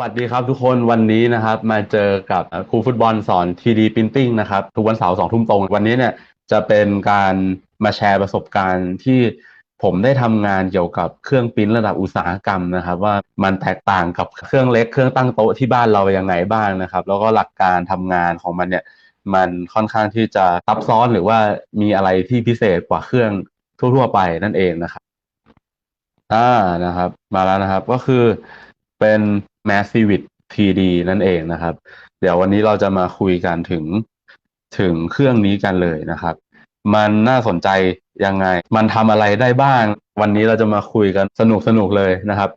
วัสดีครับทุกคนวันนี้นะครับมาเจอกับครูฟุตบอลสอน 3D Printing นะครับทุกวันเสาร์สองทุ่มตรง วันนี้เนี่ยจะเป็นการมาแชร์ประสบการณ์ที่ผมได้ทำงานเกี่ยวกับเครื่องปริ้นระดับอุตสาหกรรมนะครับ ว่ามันแตกต่างกับเครื่องเล็กเครื่องตั้งโต๊ะที่บ้านเรายังไงบ้างนะครับ แล้วก็หลักการทำงานของมันเนี่ยมันค่อนข้างที่จะซับซ้อนหรือว่ามีอะไรที่พิเศษกว่าเครื่องทั่ว ๆ ไปนั่นเองนะครับอ่านะครับ มาแล้วนะครับก็คือ เป็น Massivit 3D นั่นเองนะครับ เดี๋ยววันนี้เราจะมาคุยกันถึงถึงเครื่องนี้กันเลยนะครับ มันน่าสนใจยังไง มันทำอะไรได้บ้าง วันนี้เราจะมาคุยกันสนุกสนุกเลยนะครับ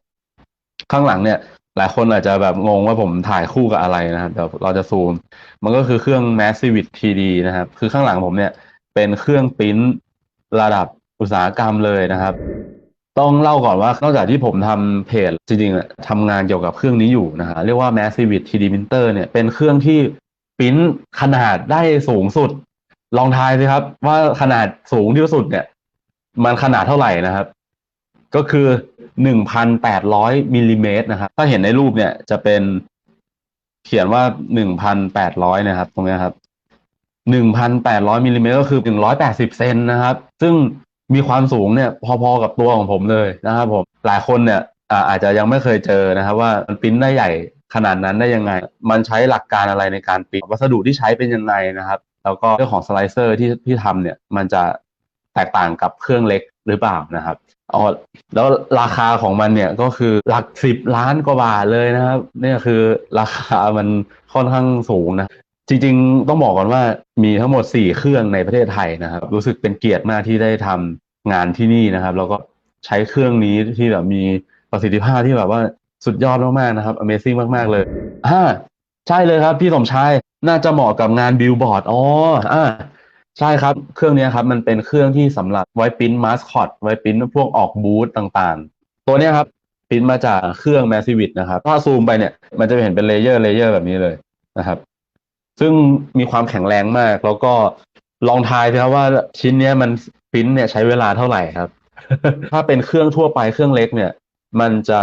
ข้างหลังเนี่ย หลายคนอาจจะแบบงงว่าผมถ่ายคู่กับอะไรนะครับเดี๋ยวเราจะซูม มันก็คือเครื่อง Massivit 3D นะครับ คือข้างหลังผมเนี่ย เป็นเครื่องปริ้นระดับอุตสาหกรรมเลยนะครับ ต้องเล่าก่อนว่านอกจากที่ผมทำเพจจริงๆทำงานเกี่ยวกับเครื่องนี้อยู่นะฮะเรียกว่า Massivit 3D Printer เนี่ยเป็นเครื่องที่ปริ้นขนาดได้สูงสุด ลองทายสิครับ ว่าขนาดสูงที่สุดเนี่ย มันขนาดเท่าไหร่นะครับ ก็คือ1,800มิลลิเมตรนะครับถ้าเห็นในรูปเนี่ยจะเป็นเขียนว่า1,800นะครับ ตรงนี้ครับ1,800มิลลิเมตรก็คือ180เซนนะครับ ซึ่ง มีความสูงเนี่ยพอๆกับตัวของผมเลยนะครับผมหลายคนเนี่ยอาจจะยังไม่เคยเจอนะครับ ว่ามันปิ้นได้ใหญ่ขนาดนั้นได้ยังไง มันใช้หลักการอะไรในการปิ้นวัสดุที่ใช้เป็นยังไงนะครับ แล้วก็เรื่องของสไลเซอร์ที่ที่ทำเนี่ยมันจะแตกต่างกับเครื่องเล็กหรือเปล่านะครับอ๋อแล้วราคาของมันเนี่ยก็คือหลักสิบล้านกว่าบาทเลยนะครับนี่คือราคามันค่อนข้างสูงนะ จริงๆ ต้องบอกก่อนว่ามีทั้งหมด 4 เครื่องในประเทศไทยนะครับ รู้สึกเป็นเกียรติมากที่ได้ทำงานที่นี่นะครับ แล้วก็ใช้เครื่องนี้ที่แบบมีประสิทธิภาพที่แบบว่าสุดยอดมากๆนะครับ Amazing มากๆเลยอ่าใช่เลยครับ พี่สมชายน่าจะเหมาะกับงานบิลบอร์ดอ๋ออ่าใช่ครับ เครื่องนี้ครับ มันเป็นเครื่องที่สำหรับไว้ปิ้นมาสคอตไว้ปิ้นพวกออกบูธต่างๆ ตัวนี้ครับปิ้นมาจากเครื่อง Massivit นะครับ ถ้าซูมไปเนี่ย มันจะเห็นเป็นเลเยอร์เลเยอร์แบบนี้เลยนะครับ ซึ่งมีความแข็งแรงมาก แล้วก็ลองทายสิครับว่าชิ้นเนี้ยมันปริ้นเนี่ยใช้เวลาเท่าไหร่ครับ ถ้าเป็นเครื่องทั่วไปเครื่องเล็กเนี่ย มันจะ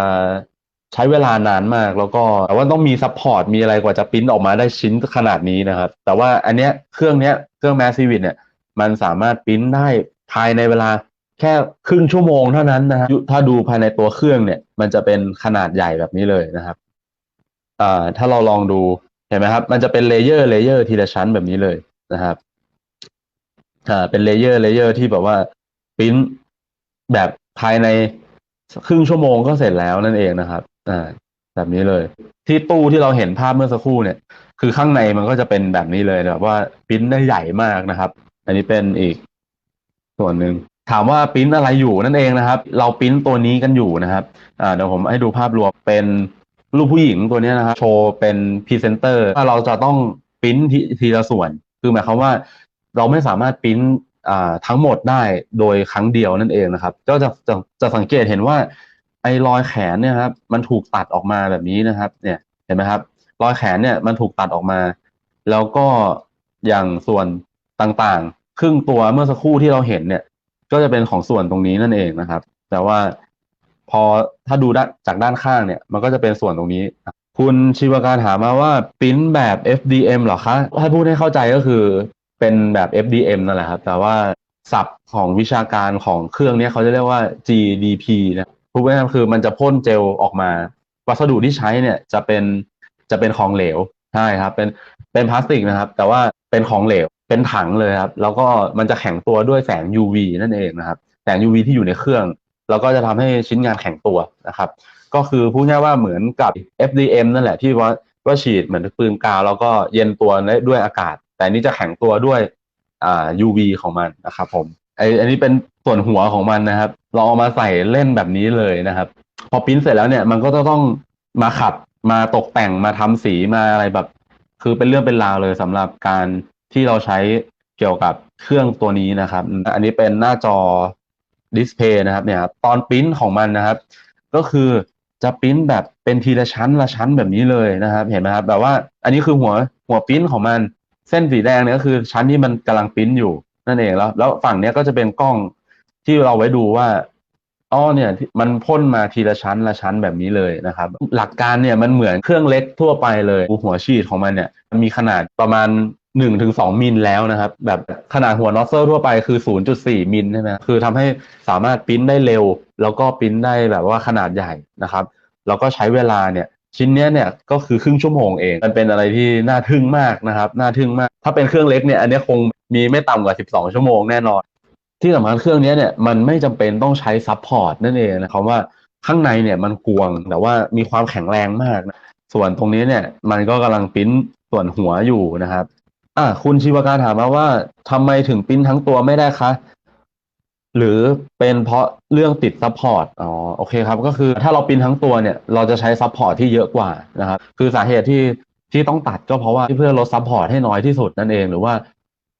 ใช้เวลานานมาก แล้วก็แต่ว่าต้องมีซัพพอร์ตมีอะไรกว่าจะปริ้นออกมาได้ชิ้นขนาดนี้นะครับ แต่ว่าอันเนี้ยเครื่องเนี้ยเครื่อง Massivit เนี่ย มันสามารถปริ้นได้ภายในเวลาแค่ครึ่งชั่วโมงเท่านั้นนะครับถ้าดูภายในตัวเครื่องเนี่ย มันจะเป็นขนาดใหญ่แบบนี้เลยนะครับอ่าถ้าเราลองดู ห็นไหมครับ มันจะเป็นเลเยอร์เลเยอร์ทีละชั้นแบบนี้เลยนะครับอ่าเป็นเลเยอร์เลเยอร์ที่แบบว่าปริ้นแบบภายในครึ่งชั่วโมงก็เสร็จแล้วนั่นเองนะครับอ่าแบบนี้เลย ที่ตู้ที่เราเห็นภาพเมื่อสักครู่เนี่ย คือข้างในมันก็จะเป็นแบบนี้เลยแบบว่าปริ้นได้ใหญ่มากนะครับ อันนี้เป็นอีกส่วนหนึ่งถามว่าปริ้นอะไรอยู่นั่นเองนะครับ เราปริ้นตัวนี้กันอยู่นะครับอ่าเดี๋ยวผมให้ดูภาพรวมเป็น รูปผู้หญิงตัวนี้นะครับโชว์เป็นพรีเซนเตอร์ถ้าเราจะต้องปริ้นทีทีละส่วน คือหมายความว่าเราไม่สามารถปริ้นอ่าทั้งหมดได้โดยครั้งเดียวนั่นเองนะครับ ก็จะจะจะสังเกตเห็นว่าไอ้รอยแขนเนี่ยครับมันถูกตัดออกมาแบบนี้นะครับ เนี่ยเห็นไหมครับ รอยแขนเนี่ยมันถูกตัดออกมา แล้วก็อย่างส่วนต่างๆ ครึ่งตัวเมื่อสักครู่ที่เราเห็นเนี่ย ก็จะเป็นของส่วนตรงนี้นั่นเองนะครับ แต่ว่า พอถ้าดูด้านจากด้านข้างเนี่ย มันก็จะเป็นส่วนตรงนี้ คุณชีวการถามมาว่าปริ้นแบบ FDM เหรอคะ ถ้าพูดให้เข้าใจก็คือเป็นแบบ FDM นั่นแหละครับ แต่ว่าศัพท์ของวิชาการของเครื่องนี้เขาจะเรียกว่า GDP นะพูดง่ายๆคือมันจะพ่นเจลออกมา วัสดุที่ใช้เนี่ยจะเป็นจะเป็นของเหลวใช่ครับ เป็นเป็นพลาสติกนะครับ แต่ว่าเป็นของเหลวเป็นถังเลยครับ แล้วก็มันจะแข็งตัวด้วยแสง UV นั่นเองนะครับ แสง UV ที่อยู่ในเครื่อง แล้วก็จะทำให้ชิ้นงานแข็งตัวนะครับ ก็คือพูดง่ายว่าเหมือนกับ FDM นั่นแหละที่ว่าว่าฉีดเหมือนปืนกาวแล้วก็เย็นตัวด้วยอากาศ แต่นี้จะแข็งตัวด้วยอ่า UV ของมันนะครับผมไออันนี้เป็นส่วนหัวของมันนะครับ เราเอามาใส่เล่นแบบนี้เลยนะครับ พอปิ้นเสร็จแล้วเนี่ยมันก็จะต้องมาขัดมาตกแต่งมาทำสีมาอะไรแบบ คือเป็นเรื่องเป็นราวเลยสำหรับการที่เราใช้เกี่ยวกับเครื่องตัวนี้นะครับ อันนี้เป็นหน้าจอ ดิสเพย์นะครับเนี่ยครับตอนปริ้นของมันนะครับ ก็คือจะปริ้นแบบเป็นทีละชั้นละชั้นแบบนี้เลยนะครับ เห็นไหมครับแบบว่าอันนี้คือหัวหัวปริ้นของมันเส้นสีแดงเนี่ยก็คือชั้นที่มันกำลังปริ้นอยู่นั่นเองแล้ว แล้วฝั่งเนี้ยก็จะเป็นกล้องที่เราไว้ดูว่าอ้อเนี่ยมันพ่นมาทีละชั้นละชั้นแบบนี้เลยนะครับ หลักการเนี่ยมันเหมือนเครื่องเล็กทั่วไปเลยหัวฉีดของมันเนี่ยมันมีขนาดประมาณ 1-2ถึงสองมิลแล้วนะครับ แบบขนาดหัวนอสเซลทั่วไปคือ0.4มิลใช่ไหมคือทำให้สามารถปริ้นได้เร็ว แล้วก็ปริ้นได้แบบว่าขนาดใหญ่นะครับ แล้วก็ใช้เวลาเนี่ยชิ้นเนี้ยเนี่ยก็คือครึ่งชั่วโมงเอง มันเป็นอะไรที่น่าทึ่งมากนะครับ น่าทึ่งมาก ถ้าเป็นเครื่องเล็กเนี่ยอันนี้คงมีไม่ต่ำกว่า 12 ชั่วโมงแน่นอน ที่สำคัญเครื่องนี้เนี่ยมันไม่จำเป็นต้องใช้ซับพอร์ตนั่นเองนะครับว่าข้างในเนี่ยมันกวงแต่ว่ามีความแข็งแรงมากนะส่วนตรงนี้เนี่ยมันก็กำลังปิ้นส่วนหัวอยู่นะครับ อ่าคุณชีวการถามมาว่าทำไมถึงปิ้นทั้งตัวไม่ได้คะ หรือเป็นเพราะเรื่องติดซัพพอร์ตอ๋อโอเคครับ ก็คือถ้าเราปิ้นทั้งตัวเนี่ย เราจะใช้ซัพพอร์ตที่เยอะกว่านะครับ คือสาเหตุที่ที่ต้องตัดก็เพราะว่าเพื่อลดซัพพอร์ตให้น้อยที่สุดนั่นเองหรือว่า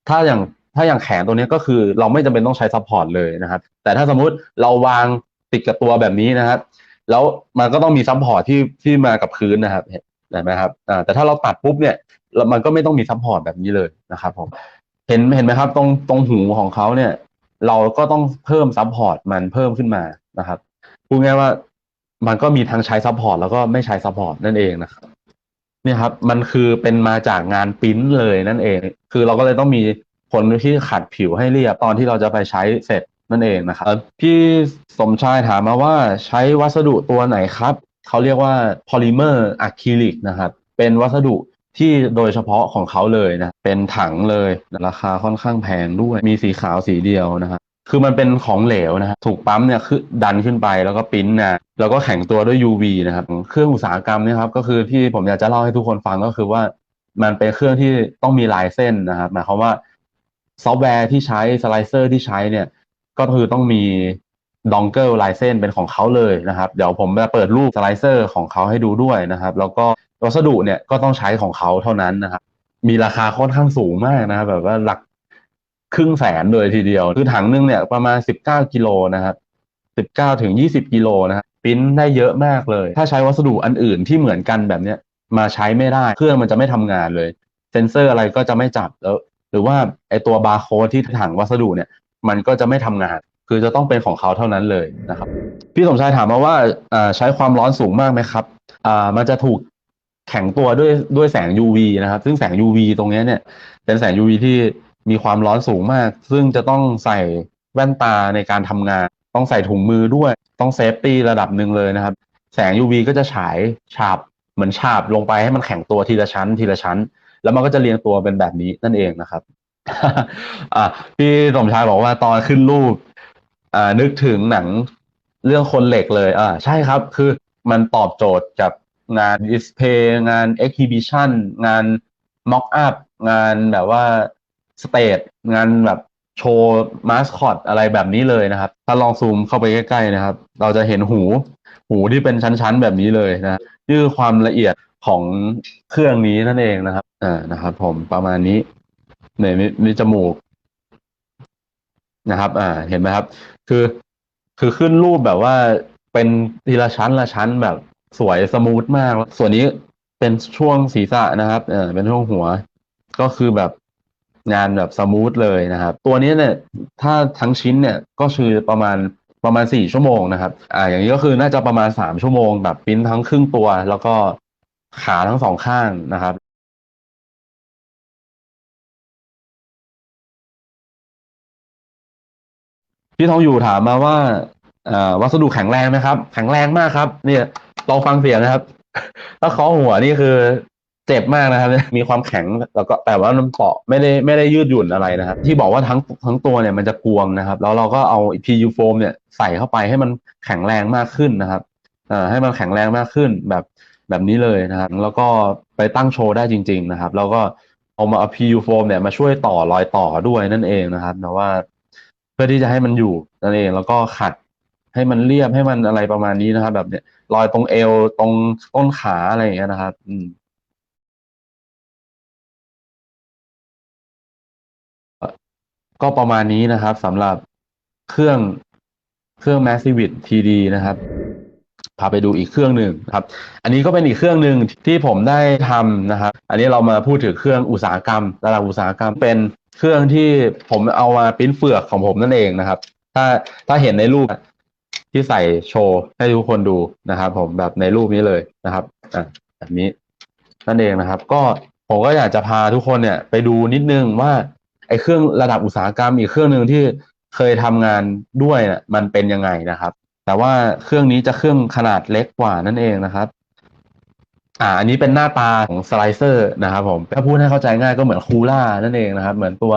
ถ้าอย่างถ้าอย่างแขนตัวนี้ก็คือเราไม่จำเป็นต้องใช้ซัพพอร์ตเลยนะครับ แต่ถ้าสมมุติเราวางติดกับตัวแบบนี้นะครับ แล้วมันก็ต้องมีซัพพอร์ตที่ที่มากับพื้นนะครับเห็นไหมครับอ่าแต่ถ้าเราตัดปุ๊บเนี่ย ล้วมันก็ไม่ต้องมีซัพพอร์ตแบบนี้เลยนะครับผมเห็นเห็นไหมครับ ตรงตรงหูของเขาเนี่ย เราก็ต้องเพิ่มซัพพอร์ตมันเพิ่มขึ้นมานะครับพูดง่ายว่ามันก็มีทั้งใช้ซัพพอร์ตแล้วก็ไม่ใช้ซัพพอร์ตนั่นเองนะครับเนี่ยครับ มันคือเป็นมาจากงานปริ้นเลยนั่นเอง คือเราก็เลยต้องมีคนที่ขัดผิวให้เรียบตอนที่เราจะไปใช้เสร็จนั่นเองนะครับพี่สมชายถามมาว่าใช้วัสดุตัวไหนครับ เขาเรียกว่าพอลิเมอร์อะคริลิกนะครับ เป็นวัสดุ ที่โดยเฉพาะของเขาเลยนะ เป็นถังเลย ราคาค่อนข้างแพงด้วย มีสีขาวสีเดียวนะครับคือมันเป็นของเหลวนะครับถูกปั๊มเนี่ยคือดันขึ้นไปแล้วก็ปริ้นนะแล้วก็แข็งตัวด้วย UV นะครับเครื่องอุตสาหกรรมเนี่ยครับก็คือที่ผมอยากจะเล่าให้ทุกคนฟังก็คือว่า มันเป็นเครื่องที่ต้องมีลายเส้นนะครับหมายความว่าซอฟต์แวร์ที่ใช้สไลเซอร์ที่ใช้เนี่ย ก็คือต้องมีดองเกิลลายเส้นเป็นของเขาเลยนะครับ เดี๋ยวผมจะเปิดรูปสไลเซอร์ของเขาให้ดูด้วยนะครับ แล้วก็ วัสดุเนี่ยก็ต้องใช้ของเขาเท่านั้นนะครับ มีราคาค่อนข้างสูงมากนะครับ แบบว่าหลักครึ่งแสนเลยทีเดียว คือถังนึงเนี่ยประมาณสิบเก้ากิโลนะครับสิบเก้าถึงยี่สิบกิโลนะครับปริ้นได้เยอะมากเลย ถ้าใช้วัสดุอันอื่นที่เหมือนกันแบบเนี้ยมาใช้ไม่ได้ เครื่องมันจะไม่ทำงานเลย เซนเซอร์อะไรก็จะไม่จับแล้ว หรือว่าไอตัวบาร์โค้ดที่ถังวัสดุเนี่ย มันก็จะไม่ทำงาน คือจะต้องเป็นของเขาเท่านั้นเลยนะครับ พี่สมชายถามมาว่าใช้ความร้อนสูงมากไหมครับ มันจะถูก แข็งตัวด้วยด้วยแสง UV นะครับ ซึ่งแสง UV ตรงนี้เนี่ย เป็นแสง UV ที่มีความร้อนสูงมาก ซึ่งจะต้องใส่แว่นตาในการทำงาน ต้องใส่ถุงมือด้วย ต้องเซฟตี้ระดับหนึ่งเลยนะครับ แสง UV ก็จะฉายฉาบเหมือนฉาบลงไปให้มันแข็งตัวทีละชั้น ทีละชั้น แล้วมันก็จะเรียงตัวเป็นแบบนี้นั่นเองนะครับอ่าพี่สมชายบอกว่าตอนขึ้นรูปอ่านึกถึงหนังเรื่องคนเหล็กเลยอ่าใช่ครับ คือมันตอบโจทย์กับ งานดิสเพย์งานเอ็กซิบิชันงานม็อกอัพงานแบบว่าสเตจงานแบบโชว์มาสคอตอะไรแบบนี้เลยนะครับ ถ้าลองซูมเข้าไปใกล้ๆนะครับ เราจะเห็นหู หูที่เป็นชั้นๆแบบนี้เลยนะนี่คือความละเอียดของเครื่องนี้นั่นเองนะครับอ่านะครับ ผมประมาณนี้เนี่ยมีจมูกนะครับ อ่า เห็นไหมครับ คือ คือขึ้นรูปแบบว่าเป็นทีละชั้นละชั้นแบบ สวยสมูทมาก ส่วนนี้เป็นช่วงศีรษะนะครับ เออเป็นช่วงหัว ก็คือแบบงานแบบสมูทเลยนะครับ ตัวนี้เนี่ยถ้าทั้งชิ้นเนี่ยก็คือประมาณประมาณสี่ชั่วโมงนะครับ อ่า อย่างนี้ก็คือน่าจะประมาณสามชั่วโมงแบบปิ้นทั้งครึ่งตัว แล้วก็ขาทั้งสองข้างนะครับพี่ทองอยู่ถามมาว่า วัสดุแข็งแรงไหมครับ แข็งแรงมากครับ เนี่ยลองฟังเสียงนะครับ ถ้าเคาะหัวนี่คือเจ็บมากนะครับ มีความแข็งแล้วก็แต่ว่ามันเปาะไม่ได้ไม่ได้ยืดหยุ่นอะไรนะครับ ที่บอกว่าทั้งทั้งตัวเนี่ยมันจะกวงนะครับ แล้วเราก็เอา PU foam เนี่ยใส่เข้าไปให้มันแข็งแรงมากขึ้นนะครับอ่าให้มันแข็งแรงมากขึ้นแบบแบบนี้เลยนะครับ แล้วก็ไปตั้งโชว์ได้จริง ๆ นะครับ แล้วก็เอามาเอา PU foam เนี่ยมาช่วยต่อรอยต่อด้วยนั่นเองนะครับแต่ว่า เพื่อที่จะให้มันอยู่นั่นเองแล้วก็ขัด ให้มันเรียบให้มันอะไรประมาณนี้นะครับ แบบเนี้ยรอยตรงเอวตรงต้นขาอะไรอย่างเงี้ยนะครับ อืมก็ประมาณนี้นะครับสำหรับเครื่องเครื่อง Massivit TD นะครับพาไปดูอีกเครื่องหนึ่งครับ อันนี้ก็เป็นอีกเครื่องหนึ่งที่ผมได้ทำนะครับ อันนี้เรามาพูดถึงเครื่องอุตสาหกรรมระดับอุตสาหกรรมเป็นเครื่องที่ผมเอามาปิ้นเฟือกของผมนั่นเองนะครับ ถ้าถ้าเห็นในรูป ที่ใส่โชว์ให้ทุกคนดูนะครับ ผมแบบในรูปนี้เลยนะครับอะแบบนี้นั่นเองนะครับ ก็ผมก็อยากจะพาทุกคนเนี่ยไปดูนิดนึงว่าไอ้เครื่องระดับอุตสาหกรรมอีกเครื่องหนึ่งที่เคยทำงานด้วยนะมันเป็นยังไงนะครับ แต่ว่าเครื่องนี้จะเครื่องขนาดเล็กกว่านั่นเองนะครับ อ่า อันนี้เป็นหน้าตาของสไลเซอร์นะครับ ผมถ้าพูดให้เข้าใจง่ายก็เหมือนคูล่านั่นเองนะครับ เหมือนตัว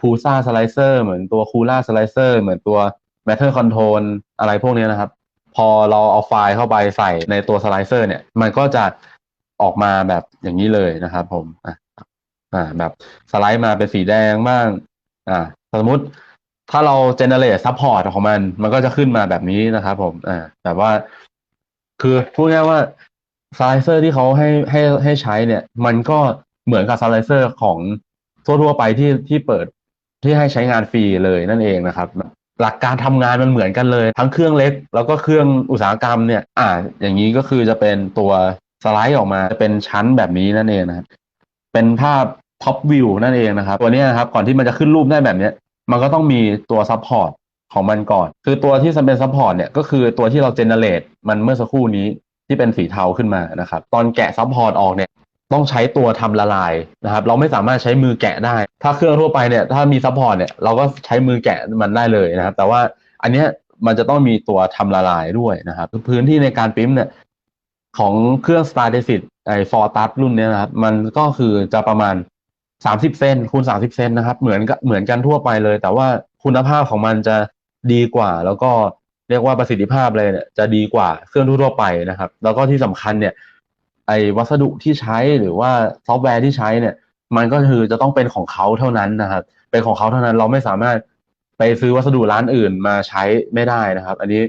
พูซ่าสไลเซอร์เหมือนตัวคูล่าสไลเซอร์เหมือนตัว Matter Control อะไรพวกนี้นะครับ พอเราเอาไฟล์เข้าไปใส่ในตัวสไลเซอร์เนี่ย มันก็จะออกมาแบบอย่างนี้เลยนะครับ ผมอ่าแบบสไลด์มาเป็นสีแดงบ้าง อ่า สมมติถ้าเรา generate support ของมัน มันก็จะขึ้นมาแบบนี้นะครับผมอ่าแบบว่า คือพูดง่ายว่าสไลเซอร์ที่เขาให้ให้ให้ใช้เนี่ย มันก็เหมือนกับสไลเซอร์ของทั่วๆไปที่ที่เปิดที่ให้ใช้งานฟรีเลยนั่นเองนะครับ หลักการทำงานมันเหมือนกันเลย ทั้งเครื่องเล็ก แล้วก็เครื่องอุตสาหกรรมเนี่ยอ่าอย่างนี้ก็คือจะเป็นตัวสไลด์ออกมาจะเป็นชั้นแบบนี้นั่นเองนะครับเป็นภาพท็อปวิวนั่นเองนะครับ ตัวนี้นะครับก่อนที่มันจะขึ้นรูปได้แบบนี้มันก็ต้องมีตัวซัพพอร์ตของมันก่อน คือตัวที่เป็นซัพพอร์ตเนี่ยก็คือตัวที่เราเจเนเรตมันเมื่อสักครู่นี้ที่เป็นสีเทาขึ้นมานะครับ ตอนแกะซัพพอร์ตออกเนี่ย ต้องใช้ตัวทำละลายนะครับ เราไม่สามารถใช้มือแกะได้ ถ้าเครื่องทั่วไปเนี่ยถ้ามีซัพพอร์ตเนี่ยเราก็ใช้มือแกะมันได้เลยนะครับ แต่ว่าอันเนี้ยมันจะต้องมีตัวทำละลายด้วยนะครับ พื้นที่ในการปริ้มเนี่ยของเครื่อง Star d e s i t ไอ้ฟอร์ตัสรุ่นเนี้ยนะครับ มันก็คือจะประมาณ 30 เซนคูณ 30 เซนนะครับ เหมือนกับเหมือนกันทั่วไปเลย แต่ว่าคุณภาพของมันจะดีกว่า แล้วก็เรียกว่าประสิทธิภาพเลยเนี่ยจะดีกว่าเครื่องทั่วไปนะครับ แล้วก็ที่สำคัญเนี่ย อ้วัสดุที่ใช้หรือว่าซอฟต์แวร์ที่ใช้เนี่ยมันก็คือจะต้องเป็นของเขาเท่านั้นนะครับเป็นของเขาเท่านั้นเราไม่สามารถไปซื้อวัสดุร้านอื่นมาใช้ไม่ได้นะครับ อันนี้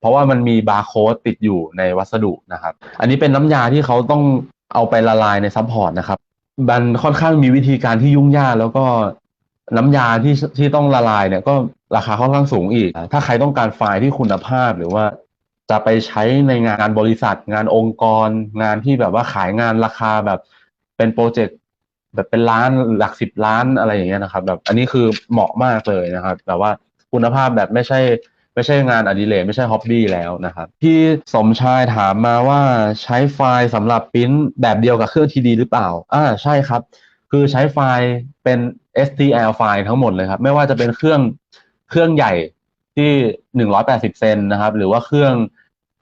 เพราะว่ามันมีบาร์โค้ดติดอยู่ในวัสดุนะครับ อันนี้เป็นน้ำยาที่เขาต้องเอาไปละลายในซัพพอร์ตนะครับมันค่อนข้างมีวิธีการที่ยุ่งยากแล้วก็น้ำยาที่ที่ต้องละลายเนี่ยก็ราคาค่อนข้างสูงอีก ถ้าใครต้องการไฟล์ที่คุณภาพหรือว่า จะไปใช้ในงานบริษัทงานองค์กร งานที่แบบว่าขายงานราคาแบบเป็นโปรเจกต์แบบเป็นล้านหลักสิบล้านอะไรอย่างเงี้ยนะครับ แบบอันนี้คือเหมาะมากเลยนะครับแบบว่าคุณภาพแบบไม่ใช่ไม่ใช่งานอดิเรกไม่ใช่ฮ็อบบี้แล้วนะครับพี่สมชายถามมาว่าใช้ไฟล์สำหรับปริ้นแบบเดียวกับเครื่องทีดีหรือเปล่าอ่าใช่ครับ คือใช้ไฟล์เป็น STL ไฟล์ทั้งหมดเลยครับ ไม่ว่าจะเป็นเครื่องเครื่องใหญ่ที่หนึ่งร้อยแปดสิบเซนนะครับ หรือว่าเครื่อง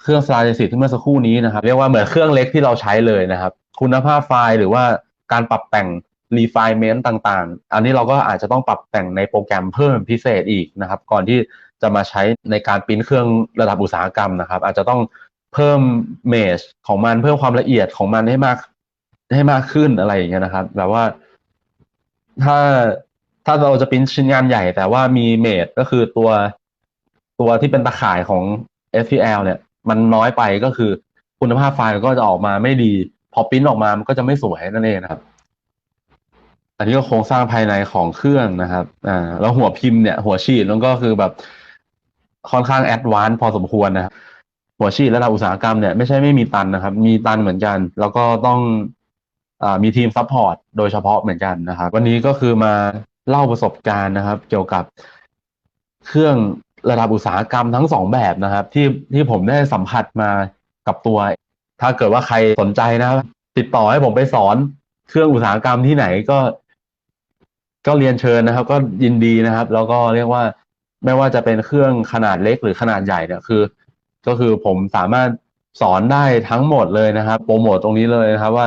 เครื่องสไลด์สิที่เมื่อสักครู่นี้นะครับ เรียกว่าเหมือนเครื่องเล็กที่เราใช้เลยนะครับ คุณภาพไฟล์หรือว่าการปรับแต่ง refinement ต่างๆ อันนี้เราก็อาจจะต้องปรับแต่งในโปรแกรมเพิ่มพิเศษอีกนะครับ ก่อนที่จะมาใช้ในการปริ้นเครื่องระดับอุตสาหกรรมนะครับ อาจจะต้องเพิ่มเมชของมันเพิ่มความละเอียดของมันให้มาก ให้มากขึ้นอะไรอย่างเงี้ยนะครับแบบว่าถ้าถ้าเราจะปริ้นชิ้นงานใหญ่ แต่ว่ามีเมดก็คือตัวตัวที่เป็นตะข่ายของ STL เนี่ย มันน้อยไปก็คือ คุณภาพไฟล์ก็จะออกมาไม่ดี พอปริ้นออกมามันก็จะไม่สวยนั่นเองนะครับอันนี้ก็โครงสร้างภายในของเครื่องนะครับ อ่า แล้วหัวพิมพ์เนี่ย หัวฉีดมันก็คือแบบค่อนข้างแอดวานซ์พอสมควรนะครับหัวฉีดระดับอุตสาหกรรมเนี่ยไม่ใช่ไม่มีตันนะครับ มีตันเหมือนกัน แล้วก็ต้องอ่ามีทีมซัพพอร์ตโดยเฉพาะเหมือนกันนะครับ วันนี้ก็คือมาเล่าประสบการณ์นะครับ เกี่ยวกับเครื่อง ระดับอุตสาหกรรมทั้งสองแบบนะครับ ที่ที่ผมได้สัมผัสมากับตัว ถ้าเกิดว่าใครสนใจนะ ติดต่อให้ผมไปสอนเครื่องอุตสาหกรรมที่ไหนก็ ก็เรียนเชิญนะครับ ก็ยินดีนะครับ แล้วก็เรียกว่าไม่ว่าจะเป็นเครื่องขนาดเล็กหรือขนาดใหญ่เนี่ยคือ ก็คือผมสามารถสอนได้ทั้งหมดเลยนะครับโปรโมทตรงนี้เลยนะครับว่า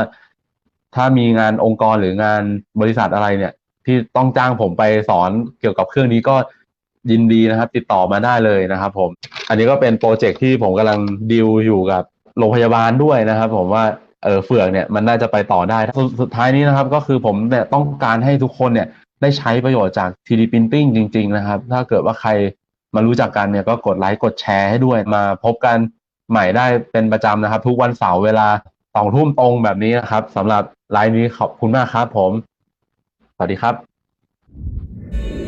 ถ้ามีงานองค์กรหรืองานบริษัทอะไรเนี่ย ที่ต้องจ้างผมไปสอนเกี่ยวกับเครื่องนี้ก็ ยินดีนะครับ ติดต่อมาได้เลยนะครับผม อันนี้ก็เป็นโปรเจกต์ที่ผมกำลังดีลอยู่กับโรงพยาบาลด้วยนะครับ ผมว่าเออเฟือกเนี่ยมันน่าจะไปต่อได้สสุดท้ายนี้นะครับ ก็คือผมเนี่ยต้องการให้ทุกคนเนี่ยได้ใช้ประโยชน์จาก 3D Printing จริง ๆ นะครับ ถ้าเกิดว่าใครมารู้จักกันเนี่ยก็กดไลค์กดแชร์ให้ด้วยมาพบกันใหม่ได้เป็นประจำนะครับ ทุกวันเสาร์เวลาสองทุ่มตรงแบบนี้นะครับสำหรับไลน์นี้ขอบคุณมากครับผม สวัสดีครับ